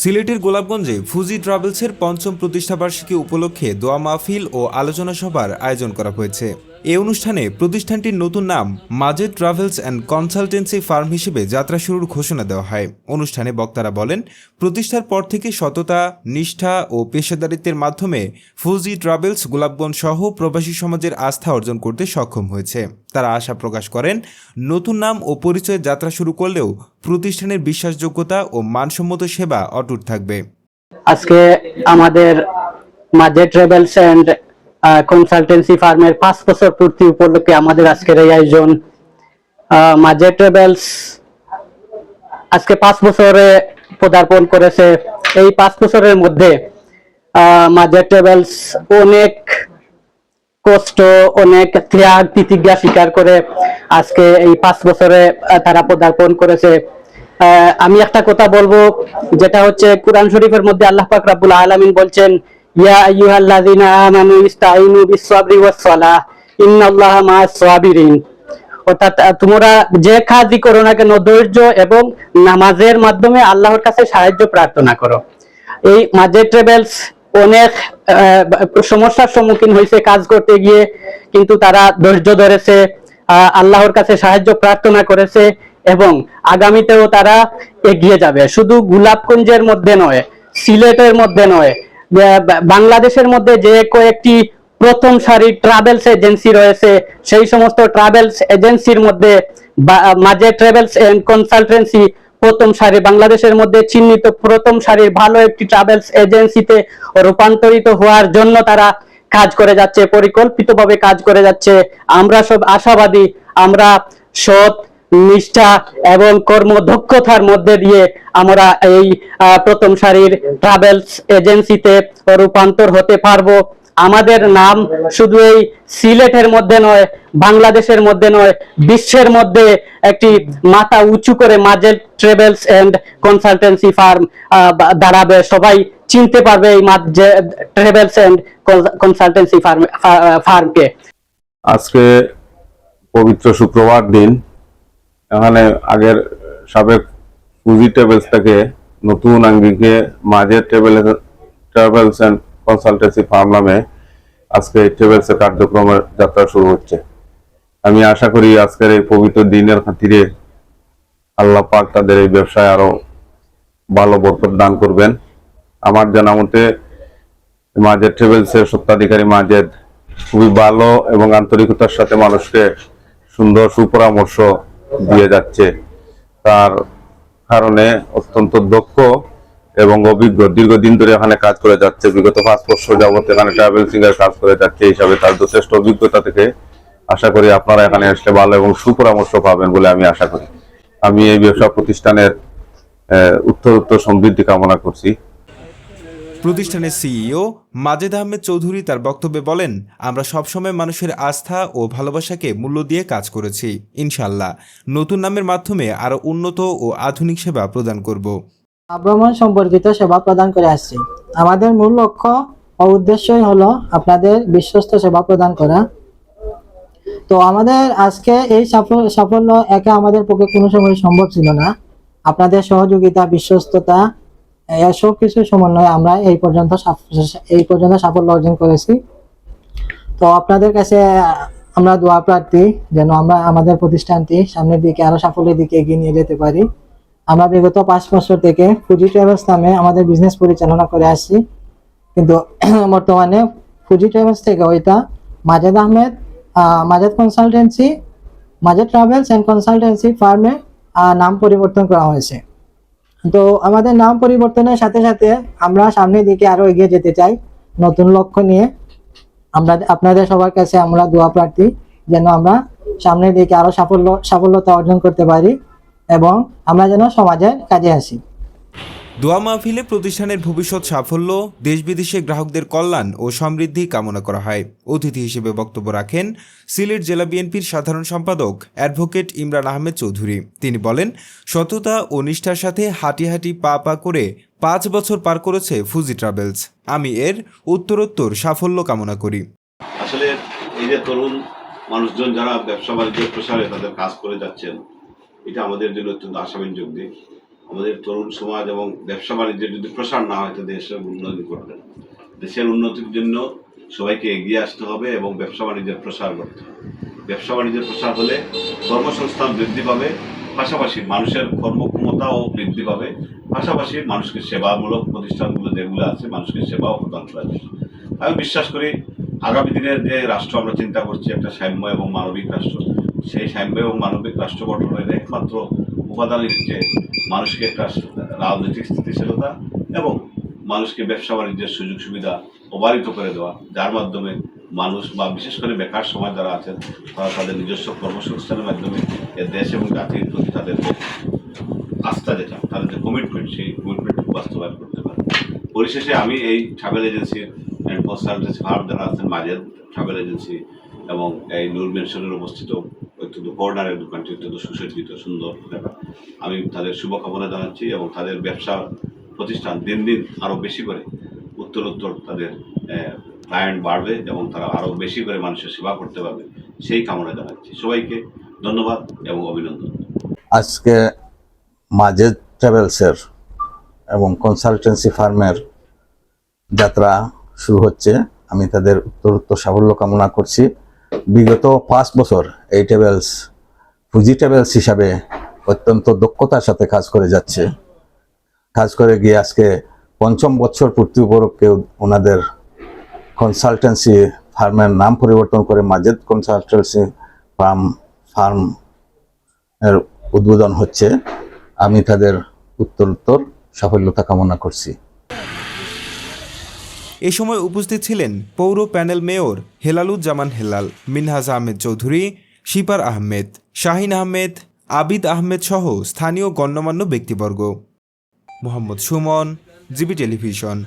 সিলেটের গোলাপগঞ্জে ফুজি ট্রাভেলসের পঞ্চম প্রতিষ্ঠাবার্ষিকী উপলক্ষে দোয়া মাহফিল ও আলোচনা সভার আয়োজন করা হয়েছে। এ অনুষ্ঠানে প্রতিষ্ঠানটির নতুন নাম Majed travels and consultancy firm হিসেবে যাত্রা শুরুর ঘোষণা দেওয়া হয়। অনুষ্ঠানে বক্তারা বলেন, প্রতিষ্ঠার পর থেকে সততা, নিষ্ঠা ও পেশাদারিত্বের মাধ্যমে ফুজি ট্রাভেলস গোলাপগঞ্জ সহ প্রবাসী সমাজের আস্থা অর্জন করতে সক্ষম হয়েছে। তারা আশা প্রকাশ করেন, নতুন নাম ও পরিচয়ে যাত্রা শুরু করলেও প্রতিষ্ঠানের বিশ্বাসযোগ্যতা ও মানসম্মত সেবা অটুট থাকবে। আজকে আমাদের মাঝে ট্রাভেলস এন্ড কনসালটেন্সি ফার্মের পাঁচ বছর পূর্তি উপলক্ষে আমাদের আজকের এই আয়োজন। মাঝে ট্রাভেলস আজকে পাঁচ বছরে পদার্পণ করেছে। এই পাঁচ বছরের মধ্যে মাঝে ট্রাভেলস অনেক কষ্ট, অনেক ত্যাগ তিতিজ্ঞা স্বীকার করে আজকে এই পাঁচ বছরে তারা পদার্পণ করেছে। আমি একটা কথা বলব, যেটা হচ্ছে কোরআন শরীফের মধ্যে আল্লাহ পাক রাব্বুল আলামিন বলছেন ইয়া আইয়ুহাল্লাযিনা আমানু ইস্তাইনু বিস-সাবরি ওয়াস-সালাহ, ইন্নাল্লাহা মা'আস সাবিরিন অর্থাৎ তোমরা যে কাজই করো না কেন, ধৈর্য এবং নামাজের মাধ্যমে আল্লাহর কাছে সাহায্য প্রার্থনা করো। এই মাঝে ট্রাভেলস অনেক সমস্যার সম্মুখীন হয়েছে কাজ করতে গিয়ে, কিন্তু তারা ধৈর্য ধরেছে আল্লাহর কাছে সাহায্য প্রার্থনা করেছে এবং আগামীতেও তারা এগিয়ে যাবে। শুধু গোলাপগঞ্জের মধ্যে নয়, সিলেটের মধ্যে নয় বাংলাদেশের মধ্যে যে কয়েকটি প্রথম সারির ট্রাভেলস এজেন্সি রয়েছে, সেই সমস্ত ট্রাভেলস এজেন্সির মধ্যে মাঝে ট্রাভেলস এন্ড কনসালটেন্সি প্রথম সারি, বাংলাদেশের মধ্যে চিহ্নিত প্রথম সারির ভালো একটি ট্রাভেলস এজেন্সিতে রূপান্তরিত হওয়ার জন্য তারা কাজ করে যাচ্ছে, পরিকল্পিতভাবে কাজ করে যাচ্ছে। আমরা সব আশাবাদী, আমরা সৎ নিষ্ঠা এবং কর্মদক্ষতার মধ্যে দিয়ে আমরা এই প্রথম সারির ট্রাভেলস এজেন্সিতে রূপান্তর হতে পারব। আমাদের নাম শুধু এই সিলেটের মধ্যে নয়, বাংলাদেশের মধ্যে নয়, বিশ্বের মধ্যে একটি মাথা উঁচু করে Majed travels and consultancy firm দাঁড়াবে। সবাই চিনতে পারবে এই ট্রাভেলস এন্ড কনসালটেন্সি ফার্ম ফার্মকে। আজকে পবিত্র শুক্রবার দিন। এখানে আগের সাবেক পুঁজি ট্রাভেলস থেকে নতুন আঙ্গিকে মাঝের travel travels and consultancy firm নামে আজকে ট্রাভেলস এর কার্যক্রমের যাত্রা শুরু হচ্ছে। আমি আশা করি আজকের এই পবিত্র দিনের খাতিরে আল্লাহ পাক তাদের এই ব্যবসায় আরও ভালো বরকত দান করবেন। আমার জানা মতে মাজেদ ট্রাভেলস এর সত্ত্বাধিকারী মাজেদ খুবই ভালো এবং আন্তরিকতার সাথে মানুষকে সুন্দর সুপরামর্শ দিয়ে যাচ্ছে। তার কারণে অত্যন্ত দক্ষ এবং অভিজ্ঞ। দীর্ঘদিন ধরে এখানে কাজ করে যাচ্ছে। বিগত পাঁচ বছর যাবত এখানে ট্রাভেলসিং এর কাজ করে যাচ্ছে হিসাবে তার যথেষ্ট অভিজ্ঞতা থেকে আশা করি আপনারা এখানে আসলে ভালো এবং সুপরামর্শ পাবেন বলে আমি আশা করি। আমি এই ব্যবসা প্রতিষ্ঠানের উত্তর উত্তর সমৃদ্ধি কামনা করছি। প্রতিষ্ঠানের সিইও মাজেদ আহমেদ চৌধুরী তার বক্তব্যে বলেন, আমরা সবসময় মানুষের আস্থা ও ভালোবাসাকে মূল্য দিয়ে কাজ করেছি। ইনশাল্লাহ নতুন নামের মাধ্যমে আরও উন্নত ও আধুনিক সেবা প্রদান করব। ভ্রমণ সম্পর্কিত সেবা প্রদান করে আসছি। আমাদের মূল লক্ষ্য ও উদ্দেশ্যই হলো আপনাদের বিশ্বস্ত সেবা প্রদান করা। তো আমাদের আজকে এই সাফল্য একা আমাদের পক্ষে কোনো সময় সম্ভব ছিল না। আপনাদের সহযোগিতা, বিশ্বস্ততা এসব কিছু সমন্বয়ে আমরা এই পর্যন্ত এই পর্যন্ত সাফল্য অর্জন করেছি। তো আপনাদের কাছে আমরা দোয়া প্রার্থী যেন আমরা আমাদের প্রতিষ্ঠানটি সামনের দিকে আরও সাফল্যের দিকে এগিয়ে নিয়ে যেতে পারি। আমরা বিগত পাঁচ বছর থেকে ফুজি ট্রাভেলস নামে আমাদের বিজনেস পরিচালনা করে আসছি। কিন্তু বর্তমানে ফুজি ট্রাভেলস থেকে ওইটা মাজেদ আহমেদ আহ, Majed consultancy Majed travels and consultancy ফার্মে নাম পরিবর্তন করা হয়েছে। তো আমাদের নাম পরিবর্তনের সাথে সাথে আমরা সামনের দিকে আরও এগিয়ে যেতে চাই নতুন লক্ষ্য নিয়ে। আমরা, আপনাদের সবার কাছে আমরা দোয়া প্রার্থী, যেন আমরা সামনের দিকে আরও সাফল্য, সাফল্যতা অর্জন করতে পারি এবং আমরা যেন সমাজের কাজে আসি। দোয়া মাহফিলে প্রতিষ্ঠানের ভবিষ্যৎ সাফল্য দেশ বিদেশে গ্রাহকদের কল্যাণ ও সমৃদ্ধি কামনা করা হয়। অতিথি হিসেবে বক্তব্য রাখেন সিলেট জেলা বিএনপির সাধারণ সম্পাদক অ্যাডভোকেট ইমরান আহমেদ চৌধুরী। তিনি বলেন, সততা ও নিষ্ঠার সাথে হাঁটি হাঁটি পা পা করে পাঁচ বছর পার করেছে ফুজি ট্রাভেলস। আমি এর উত্তরোত্তর সাফল্য কামনা করি। আসলে এই যে তরুণ মানুষজন যারা ব্যবসা বাণিজ্যের প্রসারে তাদের কাজ করে যাচ্ছেন, এটা আমাদের জন্য অত্যন্ত আশাব্যঞ্জক দিক। আমাদের তরুণ সমাজ এবং ব্যবসা বাণিজ্যের যদি প্রসার না হয়, তো দেশের উন্নতি করবে না। দেশের উন্নতির জন্য সবাইকে এগিয়ে আসতে হবে এবং ব্যবসা বাণিজ্যের প্রসার করতে হবে। ব্যবসা বাণিজ্যের প্রসার হলে কর্মসংস্থান বৃদ্ধি পাবে, পাশাপাশি মানুষের কর্মক্ষমতাও বৃদ্ধি পাবে, পাশাপাশি মানুষকে সেবামূলক প্রতিষ্ঠানগুলো যেগুলো আছে, মানুষকে সেবাও প্রদান করা যাবে। আমি বিশ্বাস করি, আগামী দিনের যে রাষ্ট্র আমরা চিন্তা করছি, একটা সাম্য এবং মানবিক রাষ্ট্র, সেই সাম্য এবং মানবিক রাষ্ট্র গঠনের একমাত্র উপাদানই হচ্ছে মানুষকে একটা রাজনৈতিক স্থিতিশীলতা এবং মানুষকে ব্যবসা বাণিজ্যের সুযোগ সুবিধা অবারিত করে দেওয়া, যার মাধ্যমে মানুষ বা বিশেষ করে বেকার সমাজ যারা আছেন, তারা তাদের নিজস্ব কর্মসংস্থানের মাধ্যমে এ দেশ এবং জাতির প্রতি তাদের আস্থা যেটা, তাদের যে কমিটমেন্ট সেই কমিটমেন্ট বাস্তবায়ন করতে পারে। পরিশেষে আমি এই ট্রাভেল এজেন্সির কনসালটেন্সি ফার্ম যারা আছেন, মাঝের ট্রাভেল এজেন্সি এবং এই নূর মেনশনের অবস্থিত, অত্যন্ত কর্নারের দোকানটি অত্যন্ত সুসজ্জিত, সুন্দর দেখা আমি তাদের শুভকামনা জানাচ্ছি এবং তাদের ব্যবসা প্রতিষ্ঠান দিন দিন আরও বেশি করে উত্তরোত্তর তাদের ক্লায়েন্ট বাড়বে এবং তারা আরও বেশি করে মানুষের সেবা করতে পারবে। সেই কামনা জানাচ্ছি। সবাইকে ধন্যবাদ এবং অভিনন্দন। আজকে মাজেদ ট্রাভেলসের এবং কনসালটেন্সি ফার্মের যাত্রা শুরু হচ্ছে। আমি তাদের উত্তরোত্তর সাফল্য কামনা করছি। বিগত পাঁচ বছর এই ট্রাভেলস ফুজি ট্রাভেলস হিসাবে অত্যন্ত দক্ষতার সাথে কাজ করে যাচ্ছে। কাজ করে গিয়ে আজকে পঞ্চম বছর পূর্তি উপলক্ষে ওনাদের কনসালটেন্সি ফার্মের নাম পরিবর্তন করে মাজেদ কনসালটেন্সি ফার্ম ফার্ম এর উদ্বোধন হচ্ছে। আমি তাদের উত্তরোত্তর সাফল্যতা কামনা করছি। এ সময় উপস্থিত ছিলেন পৌর প্যানেল মেয়র হেলালুজ্জামান হেলাল, মিনহাজ আহমেদ চৌধুরী, শিপার আহমেদ, শাহিন আহমেদ আবিদ আহমেদ সহ স্থানীয় গণ্যমান্য ব্যক্তিবর্গ। Mohammad Sumon GB television.